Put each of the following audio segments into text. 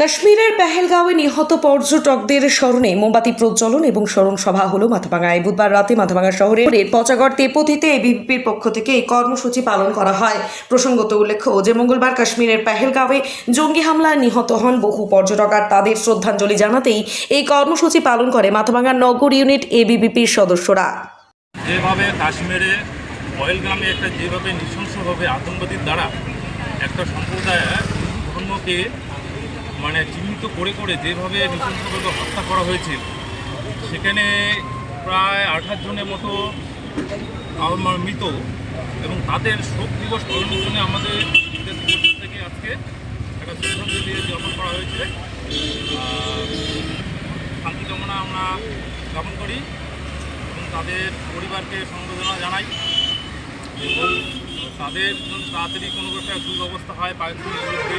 কাশ্মীরের পেহেলগাঁওয়ে নিহত পর্যটকদের স্মরণে মোমবাতি প্রজ্বলন এবং স্মরণ সভা হলো মাথাভাঙায়। বুধবার রাতে মাথাভাঙা শহরের পচাগড় তেপতিতে এবিভিপির পক্ষ থেকে এই কর্মসূচি পালন করা হয়। প্রসঙ্গত উল্লেখ্য যে, মঙ্গলবার কাশ্মীরের পেহেলগাঁওয়ে জঙ্গি হামলায় নিহত হন বহু পর্যটক আর তাদের শ্রদ্ধাঞ্জলি জানাতেই এই কর্মসূচি পালন করে মাথাভাঙা নগর ইউনিট এবিভিপির সদস্যরা। যেভাবে কাশ্মীরে একটা যেভাবে নৃশংসভাবে আতঙ্কবাদীর দ্বারা একটা সম্প্রদায় ধর্মকে মানে চিহ্নিত করে করে যেভাবে নৃশংসভাবে হত্যা করা হয়েছে সেখানে প্রায় আঠাশ জনের মতো মৃত এবং তাদের শোক দিবস পালনের জন্য আমাদের থেকে আজকে একটা শ্রদ্ধাঞ্জলি জ্ঞাপন করা হয়েছে। শান্তি কামনা আমরা জ্ঞাপন করি এবং তাদের পরিবারকে সমবেদনা জানাই এবং তাদের তাড়াতাড়ি কোনো একটা দুরবস্থা হয় বিরুদ্ধে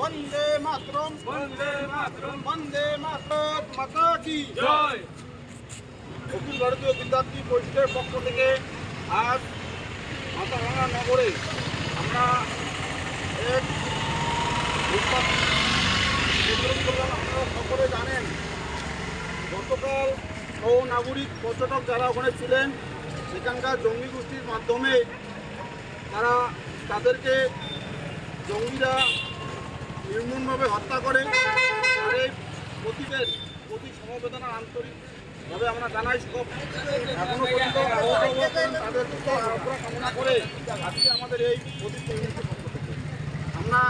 বন্দে মাতরম বন্দে মাতরম বন্দে মাতরম মাতা কি জয় অখিল ভারতীয় বিদ্যার্থী পরিষদের পক্ষ থেকে আজ মাথাভাঙা নগরে আমরা এক আপনারা সকলে জানেন গতকাল সহ নাগরিক পর্যটক যারা ওখানে ছিলেন সেখানকার জঙ্গি গোষ্ঠীর মাধ্যমে তারা তাদেরকে জঙ্গিরা নির্মূলভাবে হত্যা করে তার এই প্রতীকের প্রতি সমবেদনা আন্তরিকভাবে আমরা জানাই সব। এখনও পর্যন্ত তাদের কামনা করে আজকে আমাদের এই প্রতীক আমরা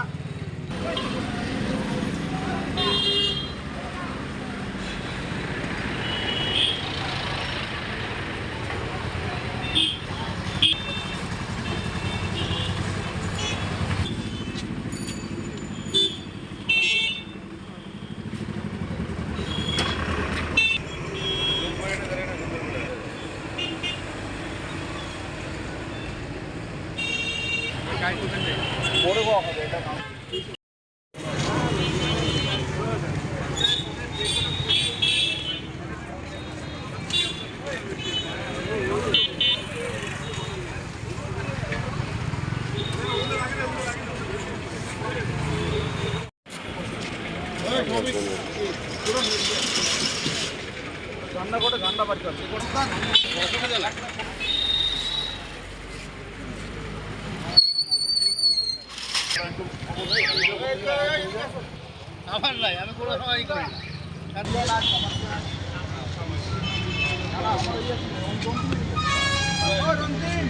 ঠান্ডা করে ঠান্ডা বাড়ি করছে আমার নাই আমি কোনো সময় করি রঞ্জিত